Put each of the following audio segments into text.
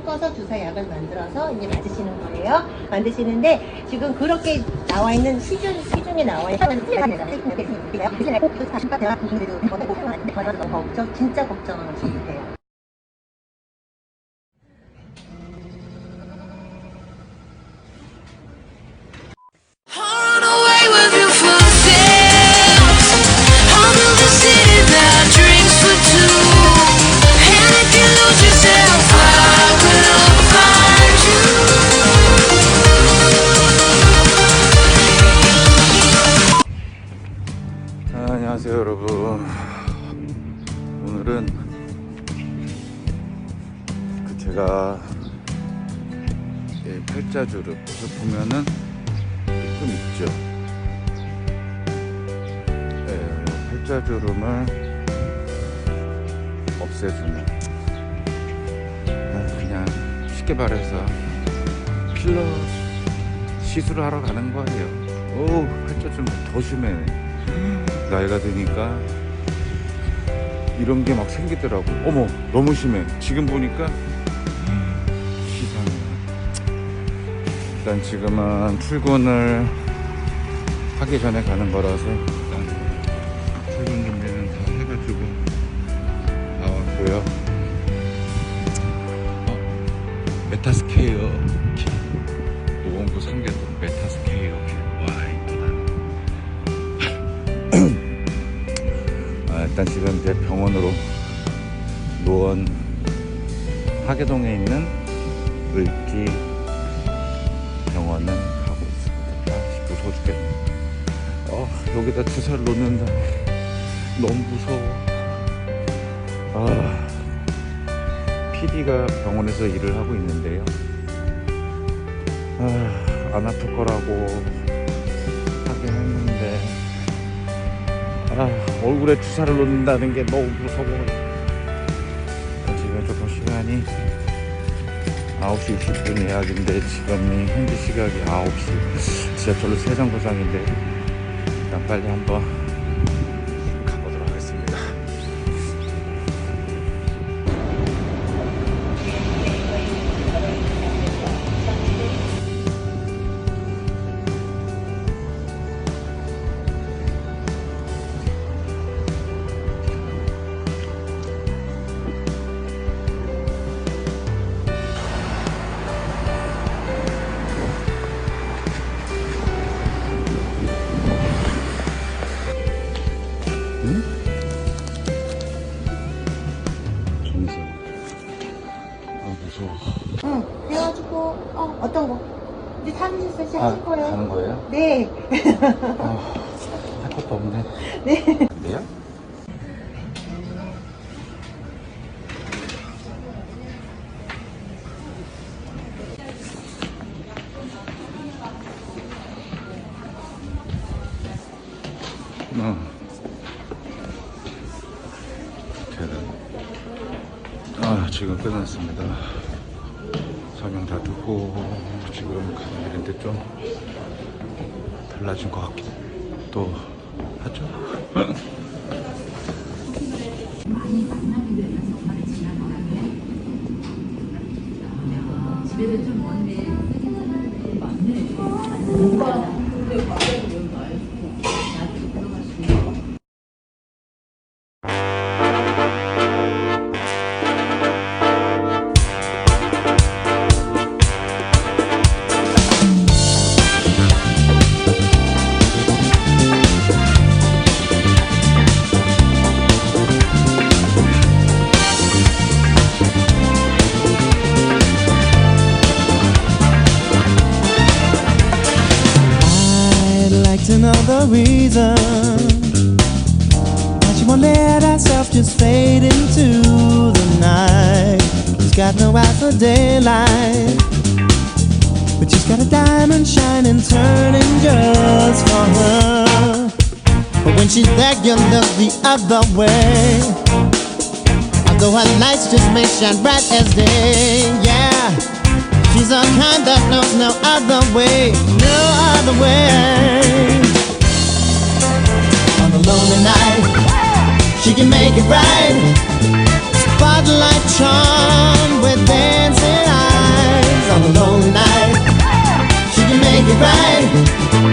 섞어서 주사 약을 만들어서 이제 맞으시는 거예요. 만드시는데 지금 그렇게 나와 있는 시중 시중에 나와 있는 진짜 걱정하셔도 돼요. 오늘은 그 제가 이 팔자주름. 그 보면은 좀 있죠. 네, 팔자주름을 없애주는. 아, 그냥 쉽게 말해서 필러 시술을 하러 가는 거예요. 오 팔자주름 더 심해. 나이가 드니까 이런 게 막 생기더라고. 어머, 너무 심해. 지금 보니까 시상해. 일단 지금은 출근을 하기 전에 가는 거라서 일단 출근 준비는 다 해가지고 나왔고요. 어, 메타스케이어 노원구 상계동 메타스케이어 아, 일단 지금 이제 병원으로 노원 하계동에 있는 을지 병원은 가고 있습니다. 아, 무서워 죽겠네. 어, 여기다 주사를 놓는다. 너무 무서워. 아, PD가 병원에서 일을 하고 있는데요. 아, 안 아플 거라고 아, 얼굴에 주사를 놓는다는 게 너무 무서워. 지금 조금 시간이 9시 20분 예약인데 지금이 현지 시각이 9시. 지하철로 세정거장인데 일단 빨리 한번 무서워. 응, 그래가지고 어 어떤 거? 이제 30cm 하실 거예요. 아, 가는 거예요? 네. 아, 할 것도 없네. 네. 근데요? 어. 지금 끝났습니다. 설명 다 듣고 지금 가는 길인데 좀 달라진 것 같기도 하죠. To know the reason why she won't let herself just fade into the night. She's got no eyes for daylight, but she's got a diamond shining, turning just for her. But when she's there, you look the other way. Although her lights just may shine bright as day, yeah. She's a kind that knows no other way, no other way. she can make it right. Spotlight charm with dancing eyes on a lonely night. She can make it right.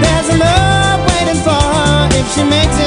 There's a love waiting for her if she makes it.